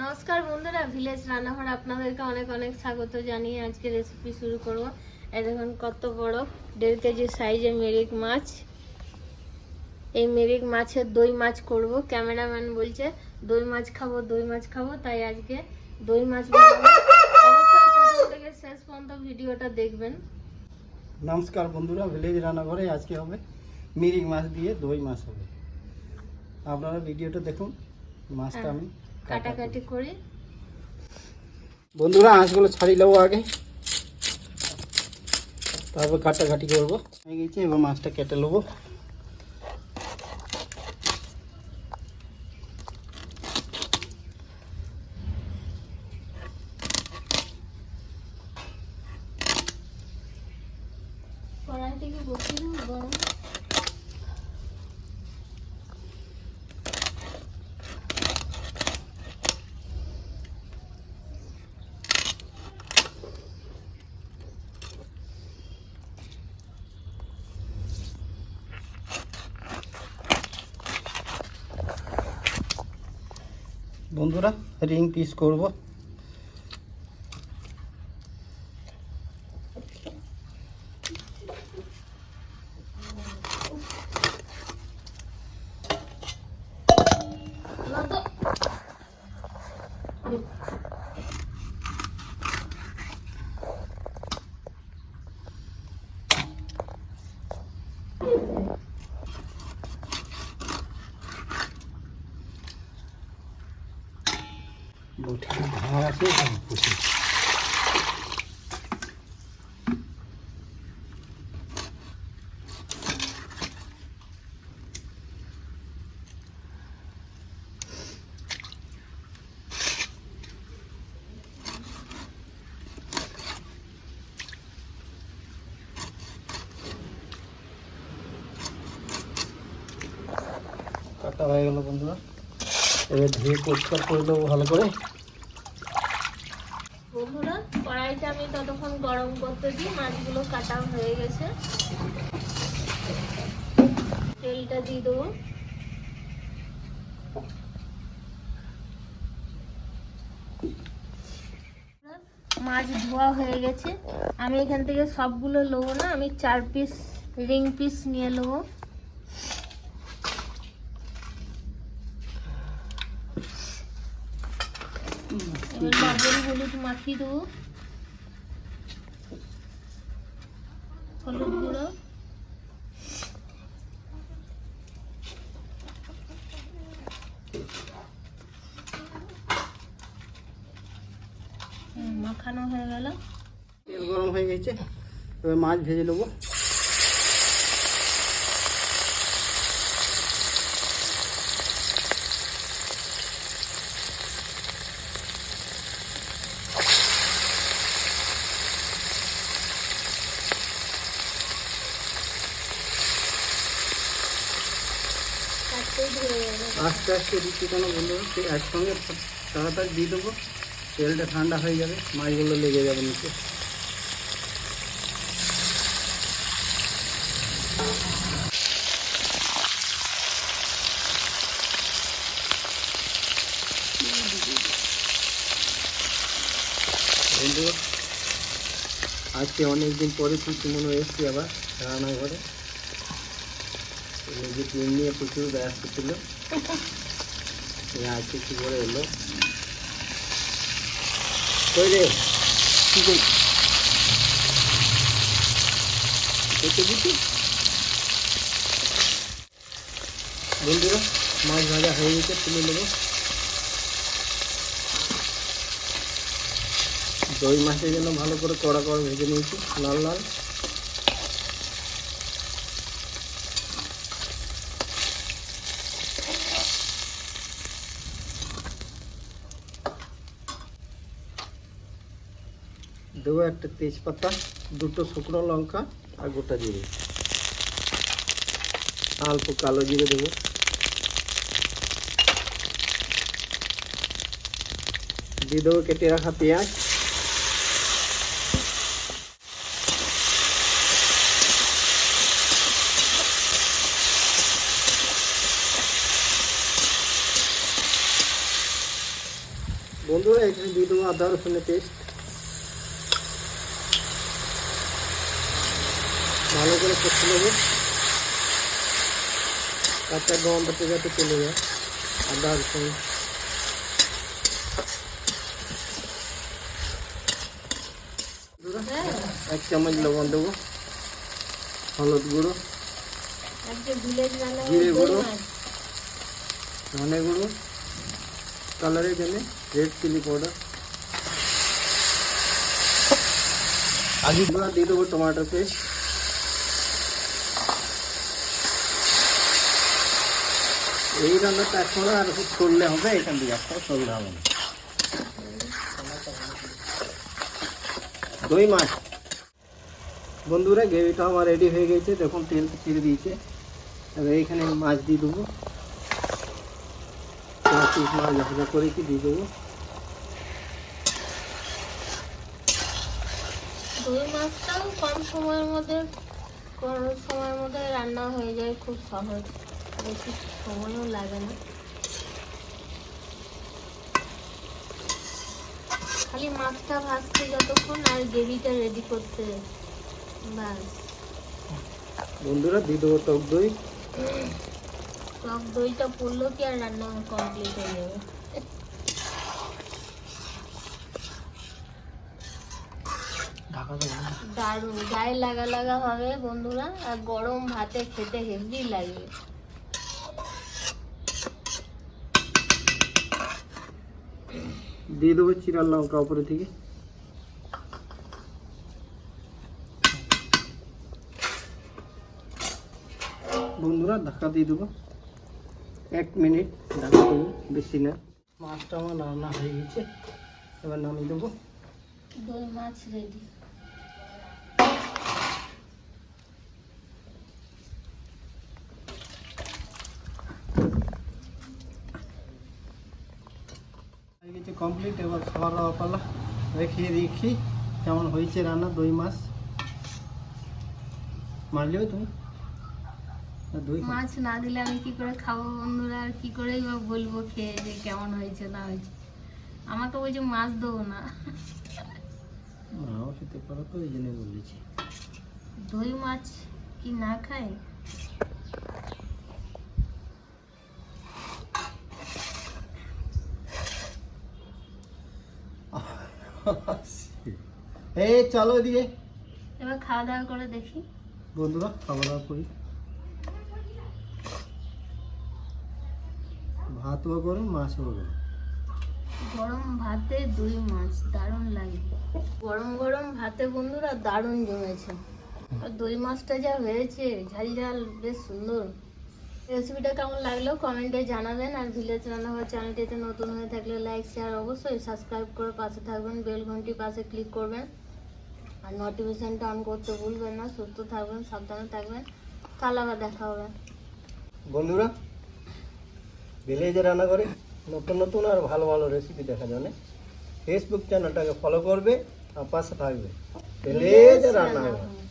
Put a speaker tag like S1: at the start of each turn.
S1: নমস্কার বন্ধুরা ভিলেজ রান্নাঘর আপনাদেরকে অনেক অনেক স্বাগত জানিয়ে আজকে রেসিপি শুরু করব। এই দেখুন কত বড় দেড় কেজি সাইজের মেরিক মাছ। এই মেরিক মাছের দই মাছ করব। ক্যামেরাম্যান বলছে দই মাছ খাব দই মাছ খাব তাই আজকে দই মাছ অবশ্যই থেকে শেষ পর্যন্ত ভিডিওটা দেখবেন।
S2: নমস্কার বন্ধুরা ভিলেজ রান্নাঘরে আজকে হবে মিরিক মাছ দিয়ে দই মাছ হবে। আপনারা ভিডিওটা দেখুন মাছটা আমি
S1: কাটাকাটি করি।
S2: বন্ধুরা আঁশগুলো ছাড়িয়ে নেব আগে। তারপর কাটাকাটি করব। হয়ে গেছে এবার মাছটা কেটে নেব।
S1: কড়াইতে কি বসিয়ে গরম।
S2: বন্ধুরা রিং পিস করব। বটিটা ভাঙা আছে পুষি কাটা হয়ে গেল বন্ধুরা। এবার ধুয়ে পরিষ্কার করে দেবো ভালো করে
S1: বন্ধুরা কড়াইটা আমি ততক্ষণ গরম করতে দিই কাটা হয়ে গেছে। তেলটা দিয়ে দেবো। মাছ ধোয়া হয়ে গেছে। আমি এখান থেকে সবগুলো নেব না, আমি চার পিস রিং পিস নিয়ে নেব। এবার লবণ, হলুদ মাখিয়ে দেবো। মাখানো হয়ে গেল।
S2: তেল গরম হয়ে গেছে এবার মাছ ভেজে নেব। আস্তে আস্তে দিচ্ছি কেন বন্ধুরা? একসঙ্গে তাড়াতাড়ি দিয়ে দেবো। তেলটা ঠান্ডা হয়ে যাবে, মাছগুলো লেগে যাবে নিচে। আজকে অনেকদিন পরে কিছু মনে এসছি আবার রান্নাঘরে। নিজে টিম নিয়ে প্রচুর ব্যস্ত ছিল। আজকে কি করে এলো? মাছ ভাজা হয়ে গেছে, তুলে দই মাছের জন্য ভালো করে কড়া কড়া ভেজে নিয়েছি, লাল লাল। দেবো একটা তেজপাতা, দুটো শুকনো লঙ্কা আর গোটা জিরে। অল্প কালো জিরে দেবো। দিয়ে দেবো কেটে রাখা পেঁয়াজ। বন্ধুরা, এখানে দিয়ে দেবো আদা রসুনের পেস্ট। ভালো করে কষে নেব কাঁচা গন্ধটা যাতে চলে যায় আদা রসুন
S1: হ্যাঁ
S2: এক চামচ লবণ দেবো হলুদ গুঁড়ো
S1: আজকে ভিলেজ রান্না
S2: জিরে
S1: দই
S2: গুঁড়ো।
S1: মাছ।
S2: ধনে গুঁড়ো কালারের জন্য রেড চিলি পাউডার আগে গুঁড়া দিয়ে দেবো টমাটো পেস্ট এই রান্নাটা এখন আর করলে হবে, এখান থেকে একটা করলে হবে না। দই মাছ। বন্ধুরা গ্রেভিটা আমার রেডি হয়ে গেছে, দেখুন তেল ছেড়ে দিয়েছে। এবার এইখানে মাছ দিয়ে দেবো। মাছ ভাজা করে কি দিয়ে দেবো।
S1: দই মাছটাও কম সময়ের মধ্যে, কম সময়ের মধ্যে রান্না হয়ে যায়, খুব সহজ। বেশি সময়ও লাগে না। খালি মাছটা ভাজতে যতক্ষণ আর গ্রেভিটা রেডি করতে ব্যাস।
S2: বন্ধুরা দিয়ে দেবো টক দই।
S1: টক দইটা পড়ল কি আর রান্না কমপ্লিট হয়ে যাবে দারুণ গায়ে লাগা লাগা হবে বন্ধুরা আর গরম ভাতে খেতে হেভি লাগবে
S2: দিয়ে দেবো চিরাল লঙ্কা উপরে থেকে। বন্ধুরা, ঢাকা দিয়ে দেবো। এক মিনিট ঢাকা দেবো, বেশি না। মাছটা আমার রান্না হয়ে গেছে। এবার নামিয়ে দেবো।
S1: দই মাছ রেডি
S2: হয়ে গেছে কমপ্লিট এবার খাওয়া দাওয়া পালা। রেখে দেখি কেমন হয়েছে রান্না দই মাছ। মারলেও তুমি?
S1: মাছ না দিলে আমি কি করে খাব? বন্ধুরা আর কি করেই বা বলব খেয়ে যে কেমন হয়েছে না হয়েছে। আমাকে বলছে মাছ দেবো না।
S2: নাও খেতে পারো তো এই জন্য বলেছি।
S1: দই মাছ কি না খায়?
S2: এই চলো এদিকে।
S1: এবার খাওয়া দাওয়া করে দেখি।
S2: বন্ধুরা খাওয়া দাওয়া করি। ভাতও গরম মাছও গরম।
S1: গরম ভাতে দই মাছ দারুণ লাগে। গরম গরম ভাতে বন্ধুরা দারুণ জমেছে। আর দই মাছটা যা হয়েছে ঝাল ঝাল বেশ সুন্দর। রেসিপিটা কেমন লাগল কমেন্টে জানাবেন। আর ভিলেজ রান্নাঘর চ্যানেলটিতে নতুন হয়ে থাকলে লাইক শেয়ার অবশ্যই সাবস্ক্রাইব করে পাশে থাকবেন। বেল ঘন্টি পাশে ক্লিক করবেন। আর নোটিফিকেশনটা অন করতে ভুলবেন না সুস্থ থাকবেন সাবধানে থাকবেন। কাল আবার দেখা হবে।
S2: বন্ধুরা ভিলেজে রান্না করে নতুন নতুন আর ভালো ভালো রেসিপি দেখা জানে ফেসবুক চ্যানেলটাকে ফলো করবে আর পাশে থাকবে। ভিলেজ রান্না
S1: রান্নাঘর।